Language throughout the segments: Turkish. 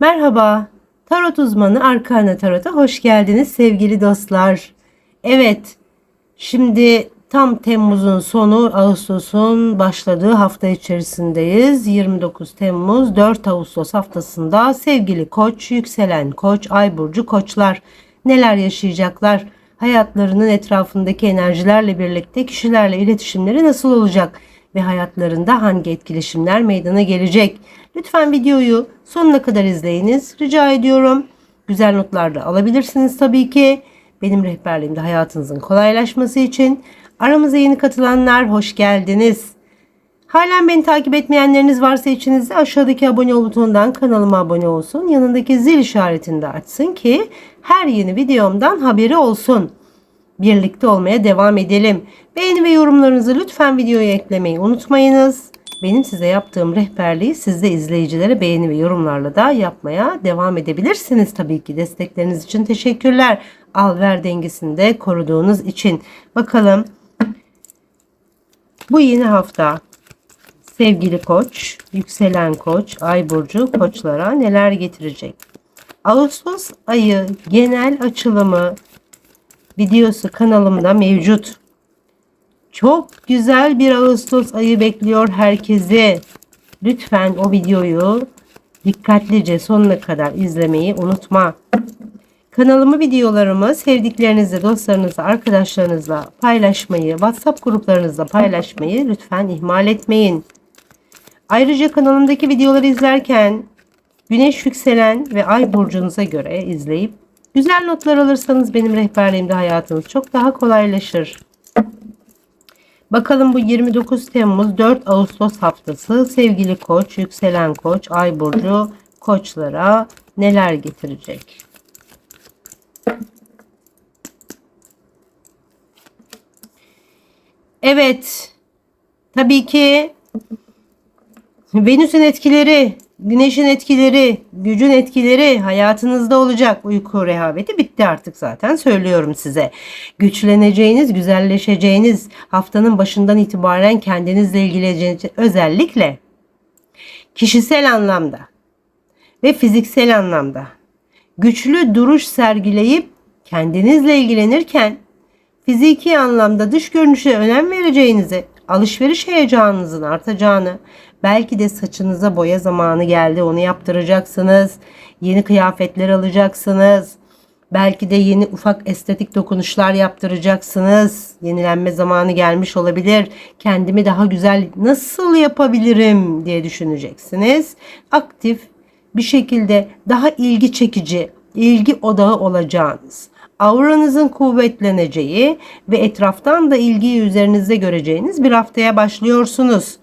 Merhaba, Tarot uzmanı Arkana Tarot'a hoş geldiniz sevgili dostlar. Evet, şimdi tam Temmuz'un sonu, Ağustos'un başladığı hafta içerisindeyiz. 29 Temmuz, 4 Ağustos haftasında sevgili Koç, yükselen Koç, Ay burcu Koçlar neler yaşayacaklar? Hayatlarının etrafındaki enerjilerle birlikte kişilerle iletişimleri nasıl olacak? ve hayatlarında hangi etkileşimler meydana gelecek? Lütfen videoyu sonuna kadar izleyiniz. Rica ediyorum. Güzel notlar da alabilirsiniz tabii ki. Benim rehberliğimde hayatınızın kolaylaşması için. Aramıza yeni katılanlar hoş geldiniz. Halen beni takip etmeyenleriniz varsa içinizde aşağıdaki abone ol butonundan kanalıma abone olsun. Yanındaki zil işaretini de açsın ki her yeni videomdan haberi olsun birlikte olmaya devam edelim. Beğeni ve yorumlarınızı lütfen videoya eklemeyi unutmayınız. Benim size yaptığım rehberliği siz de izleyicilere beğeni ve yorumlarla da yapmaya devam edebilirsiniz tabii ki. Destekleriniz için teşekkürler. Al ver dengesini de koruduğunuz için. Bakalım bu yeni hafta sevgili koç, yükselen koç, ay burcu koçlara neler getirecek? Ağustos ayı genel açılımı videosu kanalımda mevcut. Çok güzel bir Ağustos ayı bekliyor herkesi. Lütfen o videoyu dikkatlice sonuna kadar izlemeyi unutma. Kanalımı videolarımı sevdiklerinizle, dostlarınızla, arkadaşlarınızla paylaşmayı, WhatsApp gruplarınızda paylaşmayı lütfen ihmal etmeyin. Ayrıca kanalımdaki videoları izlerken güneş yükselen ve ay burcunuza göre izleyip Güzel notlar alırsanız benim rehberliğimde hayatınız çok daha kolaylaşır. Bakalım bu 29 Temmuz 4 Ağustos haftası sevgili koç, yükselen koç, ay burcu koçlara neler getirecek? Evet. Tabii ki Venüs'ün etkileri Güneşin etkileri, gücün etkileri hayatınızda olacak. Uyku rehaveti bitti artık zaten söylüyorum size. Güçleneceğiniz, güzelleşeceğiniz haftanın başından itibaren kendinizle ilgili özellikle kişisel anlamda ve fiziksel anlamda güçlü duruş sergileyip kendinizle ilgilenirken fiziki anlamda dış görünüşe önem vereceğinizi, alışveriş heyecanınızın artacağını, Belki de saçınıza boya zamanı geldi. Onu yaptıracaksınız. Yeni kıyafetler alacaksınız. Belki de yeni ufak estetik dokunuşlar yaptıracaksınız. Yenilenme zamanı gelmiş olabilir. Kendimi daha güzel nasıl yapabilirim diye düşüneceksiniz. Aktif bir şekilde daha ilgi çekici, ilgi odağı olacağınız, auranızın kuvvetleneceği ve etraftan da ilgiyi üzerinizde göreceğiniz bir haftaya başlıyorsunuz.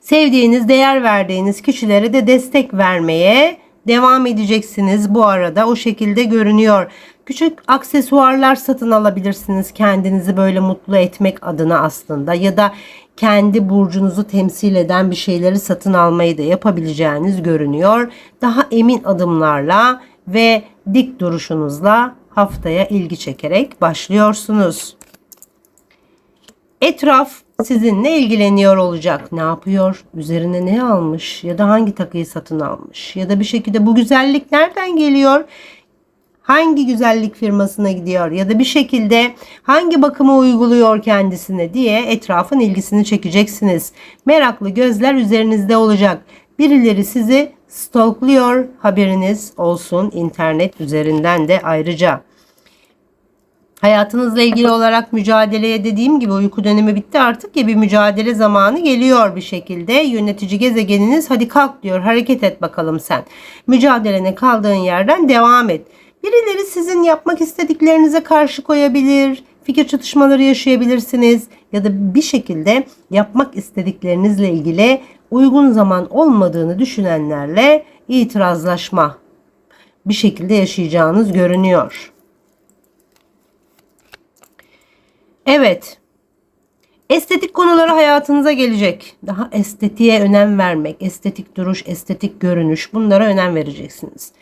Sevdiğiniz, değer verdiğiniz kişilere de destek vermeye devam edeceksiniz bu arada. O şekilde görünüyor. Küçük aksesuarlar satın alabilirsiniz kendinizi böyle mutlu etmek adına aslında ya da kendi burcunuzu temsil eden bir şeyleri satın almayı da yapabileceğiniz görünüyor. Daha emin adımlarla ve dik duruşunuzla haftaya ilgi çekerek başlıyorsunuz. Etraf sizinle ilgileniyor olacak. Ne yapıyor? Üzerine ne almış? Ya da hangi takıyı satın almış? Ya da bir şekilde bu güzellik nereden geliyor? Hangi güzellik firmasına gidiyor? Ya da bir şekilde hangi bakımı uyguluyor kendisine diye etrafın ilgisini çekeceksiniz. Meraklı gözler üzerinizde olacak. Birileri sizi stalkluyor haberiniz olsun internet üzerinden de ayrıca. Hayatınızla ilgili olarak mücadeleye dediğim gibi uyku dönemi bitti artık ya bir mücadele zamanı geliyor bir şekilde. Yönetici gezegeniniz hadi kalk diyor hareket et bakalım sen. Mücadelene kaldığın yerden devam et. Birileri sizin yapmak istediklerinize karşı koyabilir, fikir çatışmaları yaşayabilirsiniz ya da bir şekilde yapmak istediklerinizle ilgili uygun zaman olmadığını düşünenlerle itirazlaşma bir şekilde yaşayacağınız görünüyor. Evet. Estetik konuları hayatınıza gelecek. Daha estetiğe önem vermek, estetik duruş, estetik görünüş bunlara önem vereceksiniz.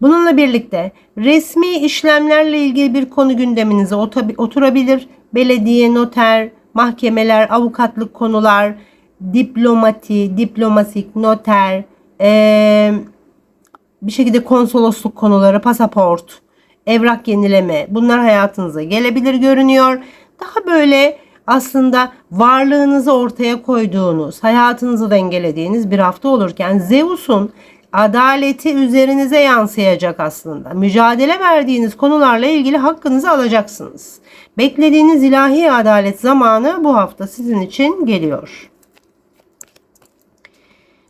Bununla birlikte resmi işlemlerle ilgili bir konu gündeminize oturabilir. Belediye, noter, mahkemeler, avukatlık konular, diplomati, diplomatik, noter, ee, bir şekilde konsolosluk konuları, pasaport, evrak yenileme bunlar hayatınıza gelebilir görünüyor. Daha böyle aslında varlığınızı ortaya koyduğunuz, hayatınızı dengelediğiniz bir hafta olurken Zeus'un adaleti üzerinize yansıyacak aslında. Mücadele verdiğiniz konularla ilgili hakkınızı alacaksınız. Beklediğiniz ilahi adalet zamanı bu hafta sizin için geliyor.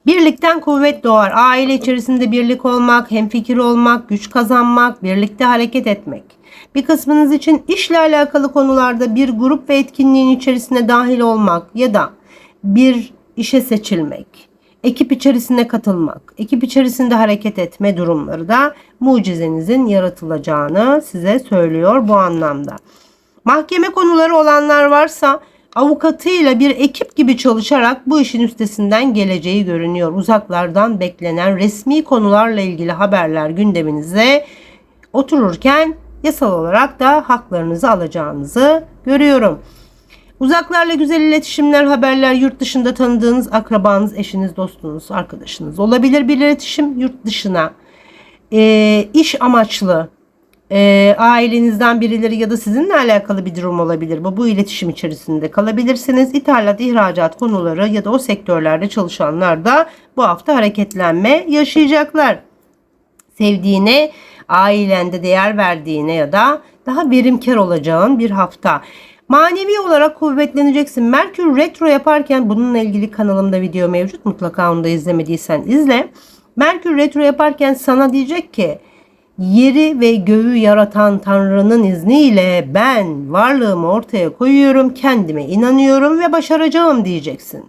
Birlikten kuvvet doğar. Aile içerisinde birlik olmak, hemfikir olmak, güç kazanmak, birlikte hareket etmek. Bir kısmınız için işle alakalı konularda bir grup ve etkinliğin içerisine dahil olmak ya da bir işe seçilmek, ekip içerisinde katılmak, ekip içerisinde hareket etme durumları da mucizenizin yaratılacağını size söylüyor bu anlamda. Mahkeme konuları olanlar varsa avukatıyla bir ekip gibi çalışarak bu işin üstesinden geleceği görünüyor. Uzaklardan beklenen resmi konularla ilgili haberler gündeminize otururken yasal olarak da haklarınızı alacağınızı görüyorum. Uzaklarla güzel iletişimler, haberler, yurt dışında tanıdığınız akrabanız, eşiniz, dostunuz, arkadaşınız olabilir bir iletişim yurt dışına. E, iş amaçlı e, ailenizden birileri ya da sizinle alakalı bir durum olabilir. Bu, bu iletişim içerisinde kalabilirsiniz. İthalat, ihracat konuları ya da o sektörlerde çalışanlar da bu hafta hareketlenme yaşayacaklar. Sevdiğine, ailende değer verdiğine ya da daha verimkar olacağın bir hafta. Manevi olarak kuvvetleneceksin. Merkür retro yaparken bununla ilgili kanalımda video mevcut. Mutlaka onu da izlemediysen izle. Merkür retro yaparken sana diyecek ki yeri ve göğü yaratan Tanrı'nın izniyle ben varlığımı ortaya koyuyorum, kendime inanıyorum ve başaracağım diyeceksin.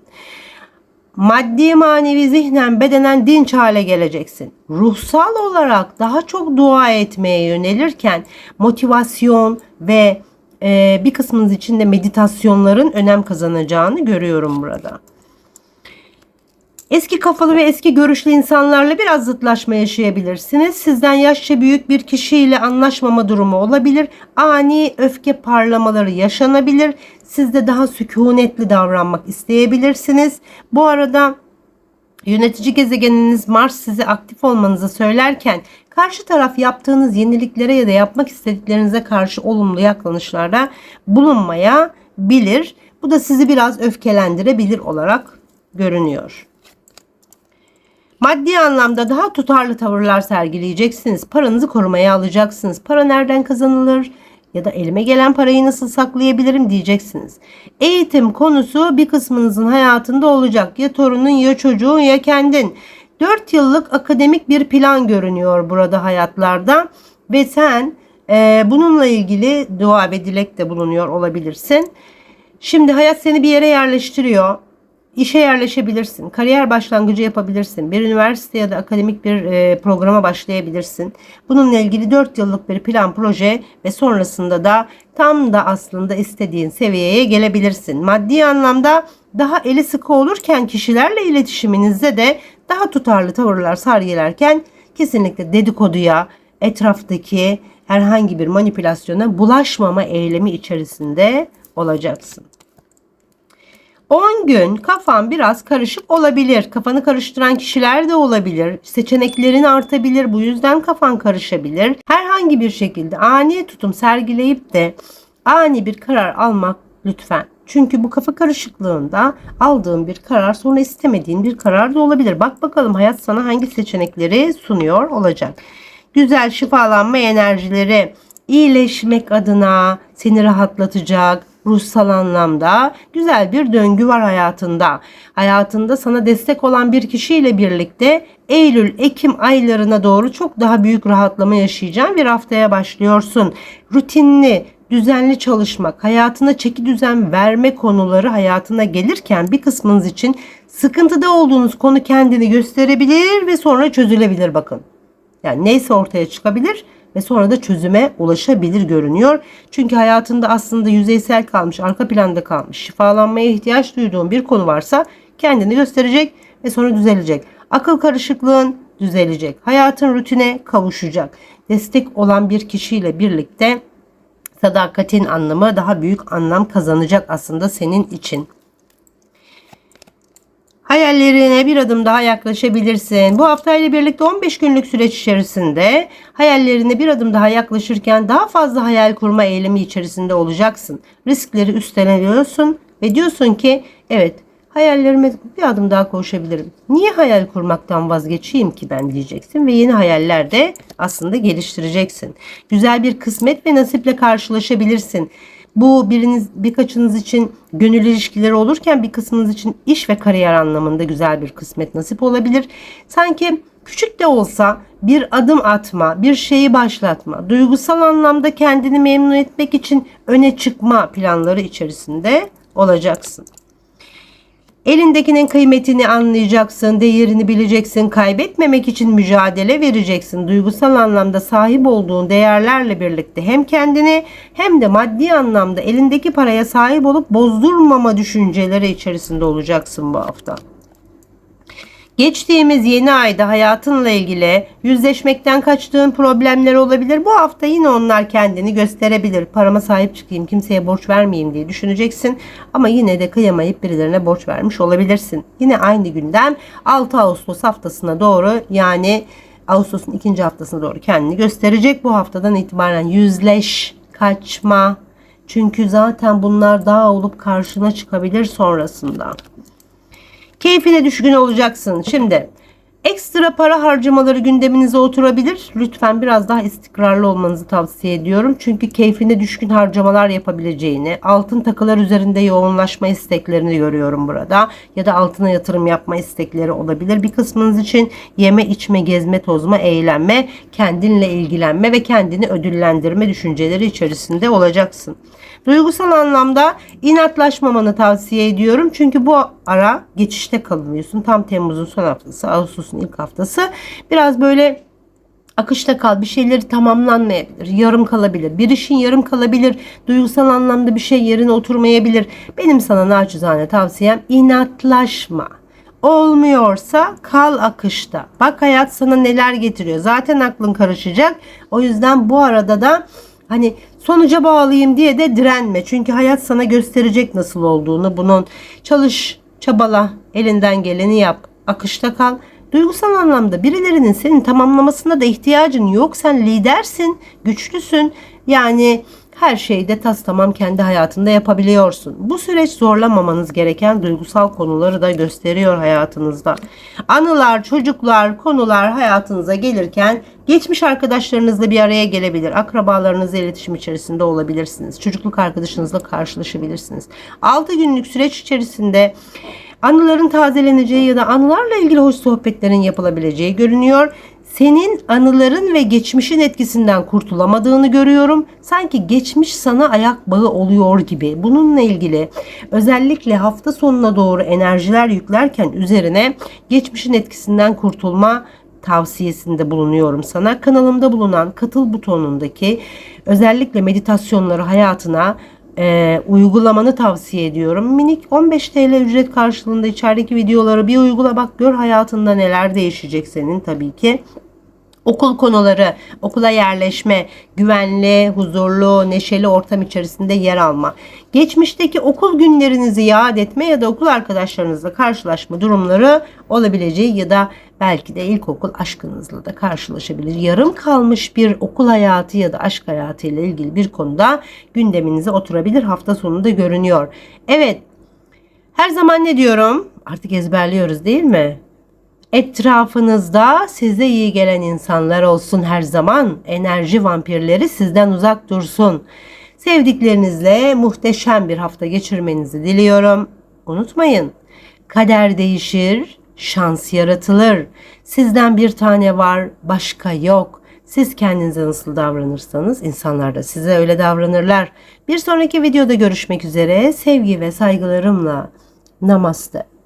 Maddi, manevi, zihnen, bedenen dinç hale geleceksin. Ruhsal olarak daha çok dua etmeye yönelirken motivasyon ve e, bir kısmınız için de meditasyonların önem kazanacağını görüyorum burada. Eski kafalı ve eski görüşlü insanlarla biraz zıtlaşma yaşayabilirsiniz. Sizden yaşça büyük bir kişiyle anlaşmama durumu olabilir. Ani öfke parlamaları yaşanabilir. Siz de daha sükunetli davranmak isteyebilirsiniz. Bu arada Yönetici gezegeniniz Mars size aktif olmanızı söylerken karşı taraf yaptığınız yeniliklere ya da yapmak istediklerinize karşı olumlu yaklanışlarda bulunmaya bilir. Bu da sizi biraz öfkelendirebilir olarak görünüyor. Maddi anlamda daha tutarlı tavırlar sergileyeceksiniz. Paranızı korumaya alacaksınız. Para nereden kazanılır? Ya da elime gelen parayı nasıl saklayabilirim diyeceksiniz. Eğitim konusu bir kısmınızın hayatında olacak. Ya torunun ya çocuğun ya kendin. 4 yıllık akademik bir plan görünüyor burada hayatlarda. Ve sen e, bununla ilgili dua ve dilekte bulunuyor olabilirsin. Şimdi hayat seni bir yere yerleştiriyor işe yerleşebilirsin. Kariyer başlangıcı yapabilirsin. Bir üniversite ya da akademik bir e, programa başlayabilirsin. Bununla ilgili 4 yıllık bir plan proje ve sonrasında da tam da aslında istediğin seviyeye gelebilirsin. Maddi anlamda daha eli sıkı olurken kişilerle iletişiminizde de daha tutarlı tavırlar sergilerken kesinlikle dedikoduya, etraftaki herhangi bir manipülasyona bulaşmama eylemi içerisinde olacaksın. 10 gün kafan biraz karışık olabilir. Kafanı karıştıran kişiler de olabilir. Seçeneklerin artabilir. Bu yüzden kafan karışabilir. Herhangi bir şekilde ani tutum sergileyip de ani bir karar almak lütfen. Çünkü bu kafa karışıklığında aldığın bir karar sonra istemediğin bir karar da olabilir. Bak bakalım hayat sana hangi seçenekleri sunuyor olacak. Güzel şifalanma enerjileri iyileşmek adına seni rahatlatacak, ruhsal anlamda güzel bir döngü var hayatında. Hayatında sana destek olan bir kişiyle birlikte Eylül, Ekim aylarına doğru çok daha büyük rahatlama yaşayacağın bir haftaya başlıyorsun. Rutinli, düzenli çalışmak, hayatına çeki düzen verme konuları hayatına gelirken bir kısmınız için sıkıntıda olduğunuz konu kendini gösterebilir ve sonra çözülebilir bakın. Yani neyse ortaya çıkabilir ve sonra da çözüme ulaşabilir görünüyor. Çünkü hayatında aslında yüzeysel kalmış, arka planda kalmış, şifalanmaya ihtiyaç duyduğun bir konu varsa kendini gösterecek ve sonra düzelecek. Akıl karışıklığın düzelecek. Hayatın rutine kavuşacak. Destek olan bir kişiyle birlikte sadakatin anlamı daha büyük anlam kazanacak aslında senin için. Hayallerine bir adım daha yaklaşabilirsin. Bu haftayla birlikte 15 günlük süreç içerisinde hayallerine bir adım daha yaklaşırken daha fazla hayal kurma eğilimi içerisinde olacaksın. Riskleri üstleniyorsun ve diyorsun ki evet hayallerime bir adım daha koşabilirim. Niye hayal kurmaktan vazgeçeyim ki ben diyeceksin ve yeni hayaller de aslında geliştireceksin. Güzel bir kısmet ve nasiple karşılaşabilirsin. Bu biriniz birkaçınız için gönül ilişkileri olurken bir kısmınız için iş ve kariyer anlamında güzel bir kısmet nasip olabilir. Sanki küçük de olsa bir adım atma, bir şeyi başlatma, duygusal anlamda kendini memnun etmek için öne çıkma planları içerisinde olacaksın. Elindekinin kıymetini anlayacaksın, değerini bileceksin, kaybetmemek için mücadele vereceksin. Duygusal anlamda sahip olduğun değerlerle birlikte hem kendini hem de maddi anlamda elindeki paraya sahip olup bozdurmama düşünceleri içerisinde olacaksın bu hafta. Geçtiğimiz yeni ayda hayatınla ilgili yüzleşmekten kaçtığın problemler olabilir. Bu hafta yine onlar kendini gösterebilir. Parama sahip çıkayım, kimseye borç vermeyeyim diye düşüneceksin. Ama yine de kıyamayıp birilerine borç vermiş olabilirsin. Yine aynı günden 6 Ağustos haftasına doğru yani Ağustos'un ikinci haftasına doğru kendini gösterecek. Bu haftadan itibaren yüzleş, kaçma. Çünkü zaten bunlar daha olup karşına çıkabilir sonrasında. Keyfine düşkün olacaksın. Şimdi ekstra para harcamaları gündeminize oturabilir. Lütfen biraz daha istikrarlı olmanızı tavsiye ediyorum. Çünkü keyfine düşkün harcamalar yapabileceğini, altın takılar üzerinde yoğunlaşma isteklerini görüyorum burada. Ya da altına yatırım yapma istekleri olabilir. Bir kısmınız için yeme, içme, gezme, tozma, eğlenme, kendinle ilgilenme ve kendini ödüllendirme düşünceleri içerisinde olacaksın. Duygusal anlamda inatlaşmamanı tavsiye ediyorum. Çünkü bu ara geçişte kalınıyorsun. Tam Temmuz'un son haftası, Ağustos'un ilk haftası. Biraz böyle akışta kal. Bir şeyleri tamamlanmayabilir. Yarım kalabilir. Bir işin yarım kalabilir. Duygusal anlamda bir şey yerine oturmayabilir. Benim sana naçizane tavsiyem inatlaşma. Olmuyorsa kal akışta. Bak hayat sana neler getiriyor. Zaten aklın karışacak. O yüzden bu arada da Hani sonuca bağlayayım diye de direnme. Çünkü hayat sana gösterecek nasıl olduğunu. Bunun çalış, çabala, elinden geleni yap, akışta kal. Duygusal anlamda birilerinin senin tamamlamasına da ihtiyacın yok. Sen lidersin, güçlüsün. Yani her şeyi de tas tamam kendi hayatında yapabiliyorsun. Bu süreç zorlamamanız gereken duygusal konuları da gösteriyor hayatınızda. Anılar, çocuklar, konular hayatınıza gelirken geçmiş arkadaşlarınızla bir araya gelebilir. Akrabalarınızla iletişim içerisinde olabilirsiniz. Çocukluk arkadaşınızla karşılaşabilirsiniz. 6 günlük süreç içerisinde anıların tazeleneceği ya da anılarla ilgili hoş sohbetlerin yapılabileceği görünüyor senin anıların ve geçmişin etkisinden kurtulamadığını görüyorum. Sanki geçmiş sana ayak bağı oluyor gibi. Bununla ilgili özellikle hafta sonuna doğru enerjiler yüklerken üzerine geçmişin etkisinden kurtulma tavsiyesinde bulunuyorum sana. Kanalımda bulunan katıl butonundaki özellikle meditasyonları hayatına e, uygulamanı tavsiye ediyorum. Minik 15 TL ücret karşılığında içerideki videoları bir uygula bak gör hayatında neler değişecek senin tabii ki. Okul konuları, okula yerleşme, güvenli, huzurlu, neşeli ortam içerisinde yer alma. Geçmişteki okul günlerinizi yad etme ya da okul arkadaşlarınızla karşılaşma durumları olabileceği ya da belki de ilkokul aşkınızla da karşılaşabilir. Yarım kalmış bir okul hayatı ya da aşk hayatı ile ilgili bir konuda gündeminize oturabilir. Hafta sonunda görünüyor. Evet. Her zaman ne diyorum? Artık ezberliyoruz değil mi? Etrafınızda size iyi gelen insanlar olsun her zaman. Enerji vampirleri sizden uzak dursun. Sevdiklerinizle muhteşem bir hafta geçirmenizi diliyorum. Unutmayın. Kader değişir, şans yaratılır. Sizden bir tane var, başka yok. Siz kendinize nasıl davranırsanız insanlar da size öyle davranırlar. Bir sonraki videoda görüşmek üzere. Sevgi ve saygılarımla. Namaste.